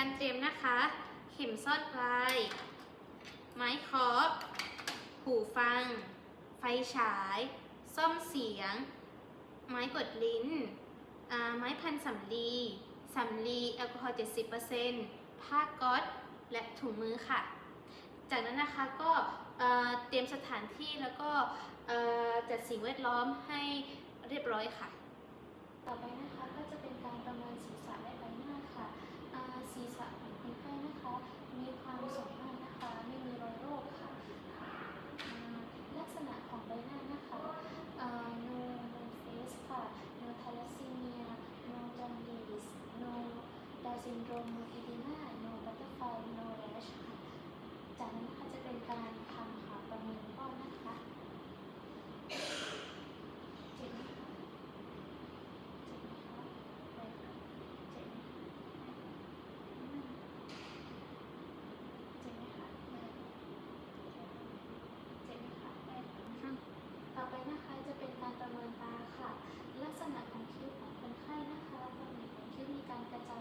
การเตรียมนะคะ เข็มซอดปลาย ไม้คอะหูฟัง ไฟฉาย ซ่อมเสียง ไม้กดลิ้น ไม้พันสำลีสำลีแอลกอฮอล์70%ผ้าก๊อตและถุงมือค่ะ จากนั้นนะคะก็เตรียมสถานที่แล้วก็จัดสิ่งแวดล้อมให้เรียบร้อยค่ะ ต่อไปนะคะ 在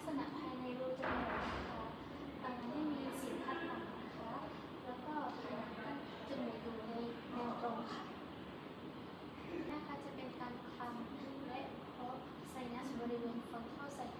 ักษณะภายในรูจมูกนะคะไม่มีสีพัดหลังนะคะแล้วก็ผนังกั้นจมูกอยู่ในแนวตรงค่ะนะคะจะเป็นการคลำและพบไซนัสบริเวณฟอนทัลไซนัส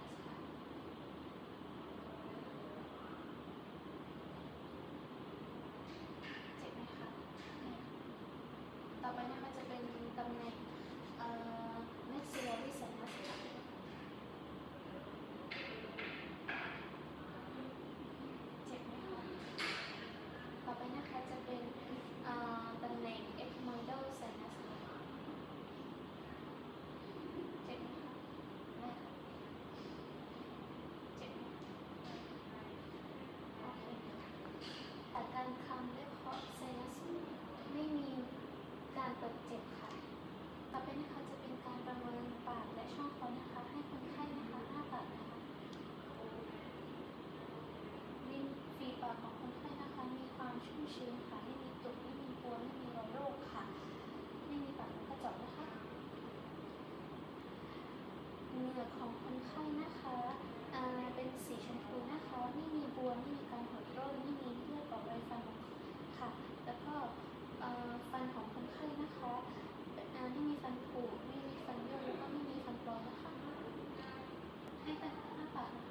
ของคนไข้นะคะเป็นสีชมพูนะคะไม่มีบวมไม่มีการหดร่นไม่มีเลือดออกรอยฟันค่ะ แล้วก็ฟันของคนไข้นะคะไม่มีฟันผุไม่มีฟันโยกแล้วก็ไม่มีฟันปลอมนะคะให้ปากอ้าปากนะค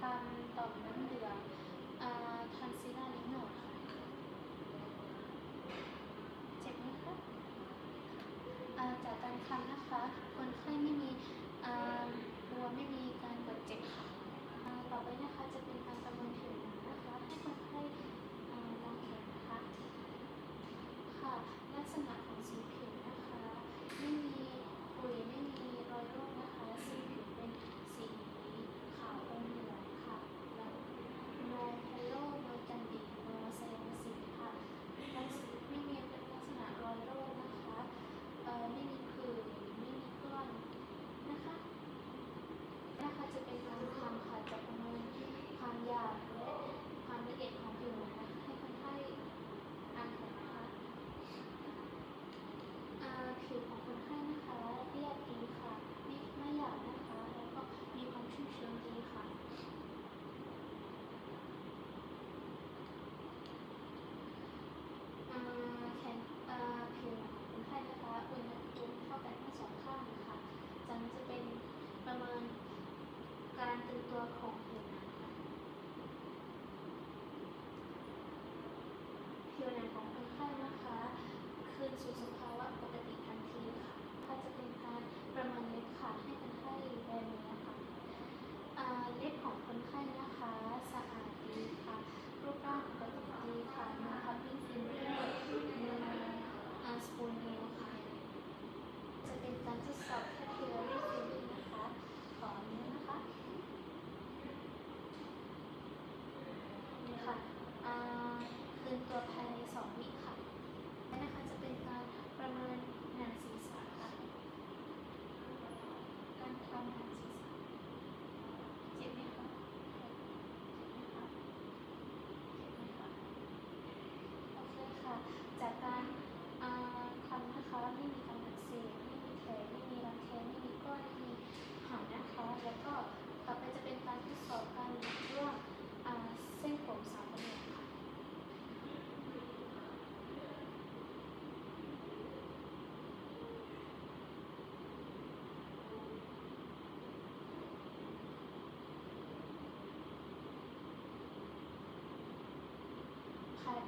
ทานต่อมน้ำเหลืองอ่าทันซีลาลิโนดค่ะเจ็บไหมคะอาจากการคันนะคะ คนไข้ไม่มีอ่าตัวไม่มีการบาดเจ็บค่ะต่อไปนะคะจะเป็นการ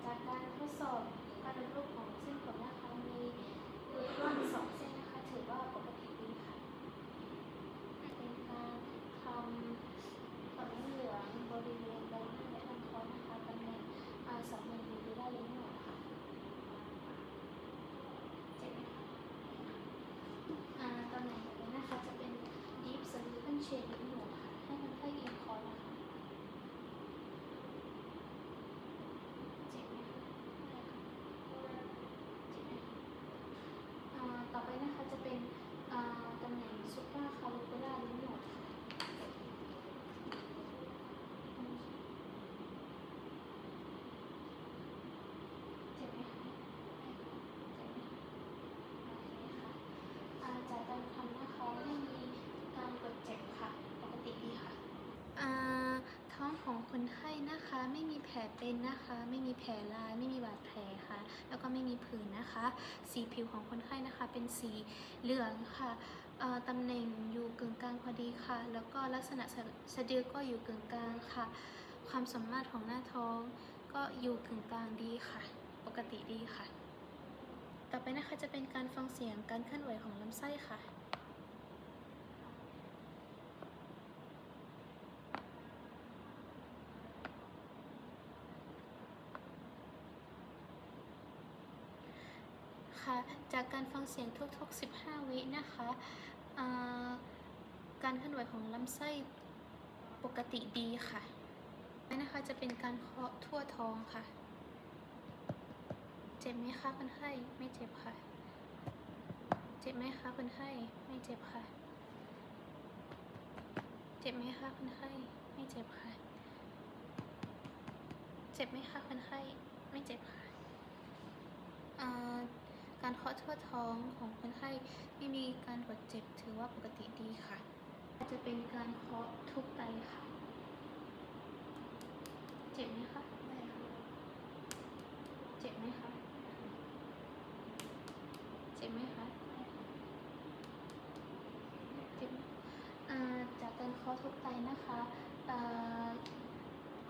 จากการทดสอบ ของคนไข้นะคะ ไม่มีแผลเป็นนะคะ ไม่มีแผลลายไม่มีบาดแผลค่ะ แล้วก็ไม่มีผื่นนะคะ สีผิวของคนไข้นะคะ เป็นสีเหลืองค่ะเอ่อตำแหน่งอยู่กึ่งกลางพอดีค่ะ แล้วก็ลักษณะสะสะดือก็อยู่กึ่งกลางค่ะ ความสามารถของหน้าท้อง ก็อยู่กึ่งกลางดีค่ะ ปกติดีค่ะ ต่อไปนะคะจะเป็นการฟังเสียงการเคลื่อนไหวของลำไส้ค่ะ ค่ะ จากการฟังเสียงทุกๆ 15 วินะคะการเคลื่อนไหวของลำไส้ปกติดีค่ะนี่นะคะจะเป็นการเคาะทั่วท้องค่ะ เจ็บไหมคะคนไข้ไม่เจ็บค่ะ เจ็บไหมคะคนไข้ไม่เจ็บค่ะ เจ็บไหมคะคนไข้ไม่เจ็บค่ะ เจ็บไหมคะคนไข้ไม่เจ็บค่ะ การเคาะทั่วท้องของคนไข้ไม่มีการกดเจ็บถือว่าปกติดีค่ะ จะเป็นการเคาะทุกไตค่ะ เจ็บไหมคะไม่ค่ะเจ็บไหมคะเจ็บไหมคะเจ็บไหมอ่าจากการเคาะทุกไตนะคะ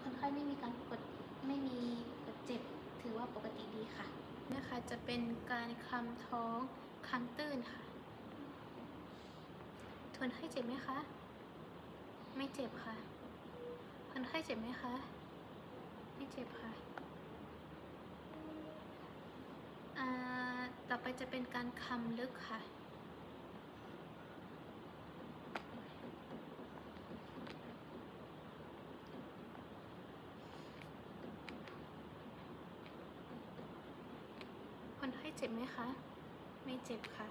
คนไข้ไม่มีการกดไม่มีกดเจ็บถือว่าปกติดีค่ะ นะคะ จะเป็นการคลำท้องคลำตื้นค่ะ คนไข้เจ็บไหมคะ ไม่เจ็บค่ะ คนไข้เจ็บไหมคะ ไม่เจ็บค่ะต่อไปจะเป็นการคำลึกค่ะ คนไข้เจ็บไหมคะ ไม่ เจ็บค่ะ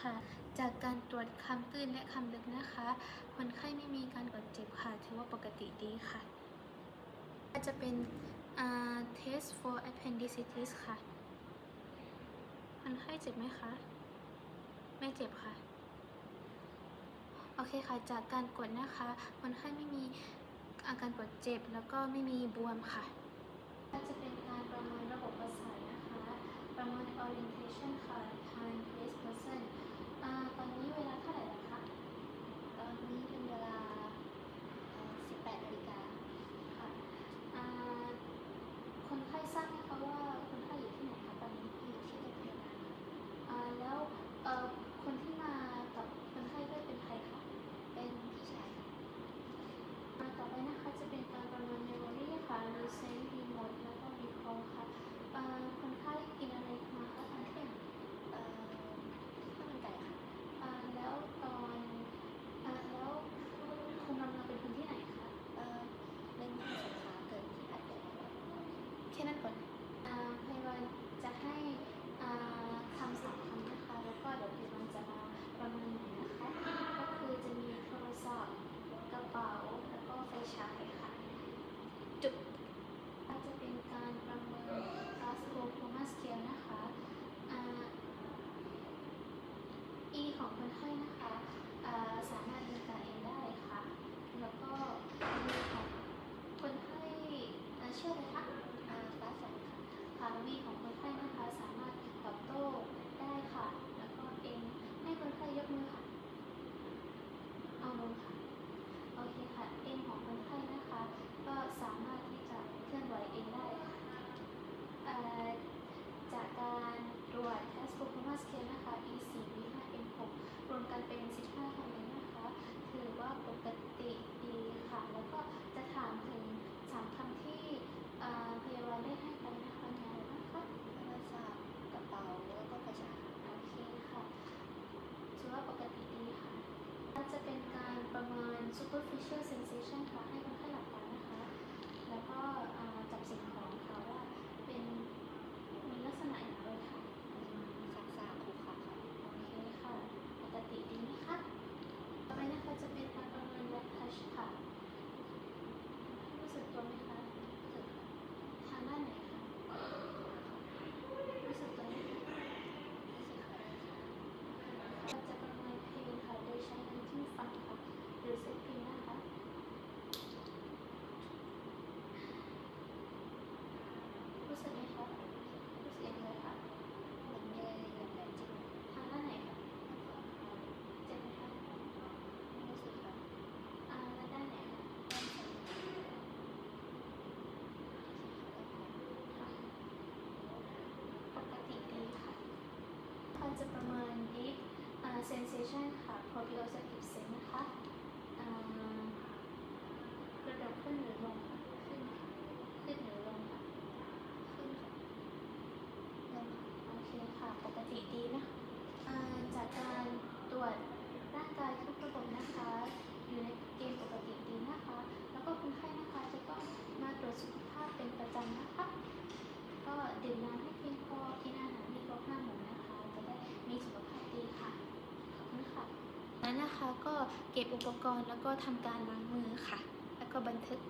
ค่ะ จากการตรวจคำตื้นและคำลึกนะคะ คนไข้ไม่มีการกดเจ็บค่ะ ถือว่าปกติดีค่ะจะเป็นอ่า test for appendicitis ค่ะ คนไข้เจ็บไหมคะ ไม่เจ็บค่ะ โอเคค่ะ จากการกดนะคะ คนไข้ไม่มีอาการกดเจ็บแล้วก็ไม่มีบวมค่ะจะเป็นการประเมินระบบประสาท ประเมิน orientation ค่ะ time place person อ่าตอนนี้เวลาเท่าไหร่แล้วคะ ตอนนี้เป็นเวลา 18นาฬิกาค่ะอ่าคนไข้ทราบไหม superficial sensation ค่ะให้คนไข้หลับตานะคะ แล้วก็จับสิ่งของ sensation. นะคะ ก็เก็บอุปกรณ์แล้วก็ทำการล้างมือค่ะ แล้วก็บันทึก